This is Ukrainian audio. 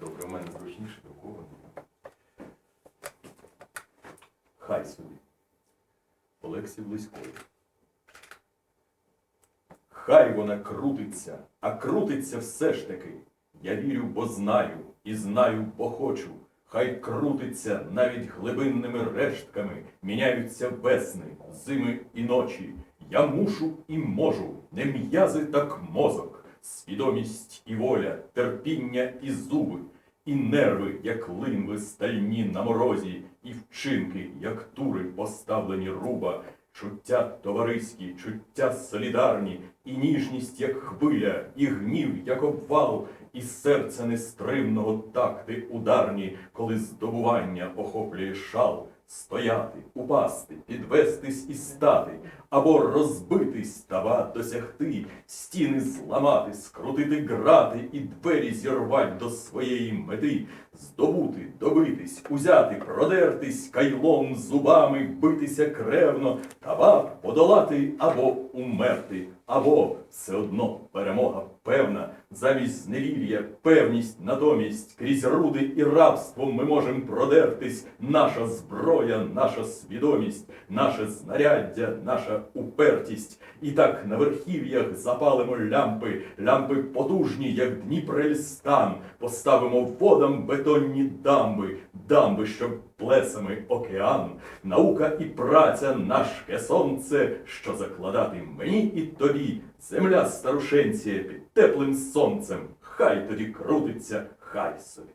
Добре, у мене зручніше друковано. Хай собі. Олексій Близької. Хай вона крутиться, а крутиться все ж таки. Я вірю, бо знаю, і знаю, бо хочу. Хай крутиться навіть глибинними рештками, міняються весни, зими і ночі. Я мушу і можу, не м'язи, так мозок, свідомість і воля, терпіння і зуби, і нерви, як линви стальні на морозі, і вчинки, як тури, поставлені руба, чуття товариські, чуття солідарні, і ніжність, як хвиля, і гнів, як обвал, і серце нестримного такти ударні, коли здобування охоплює шал, стояти, упасти, підвестись і стати, або розбитись, тава досягти, стіни зламати, скрутити грати і двері зірвать до своєї мети, здобути, добитись, узяти, продертись, кайлом, зубами, битися кревно, тава подолати або умерти, або все одно перемога певна, замість зневір'я, певність натомість, крізь руди і рабство ми можемо продертись, наша зброя, наша свідомість, наше знаряддя, наша упертість. І так на верхів'ях запалимо лямпи, лямпи потужні, як Дніпрельстан, поставимо водам бетонні дамби, дамби, щоб плесами океан, наука і праця, наше сонце, що закладати мені і тобі, земля старушенція під теплим сонцем, хай тоді крутиться, хай собі.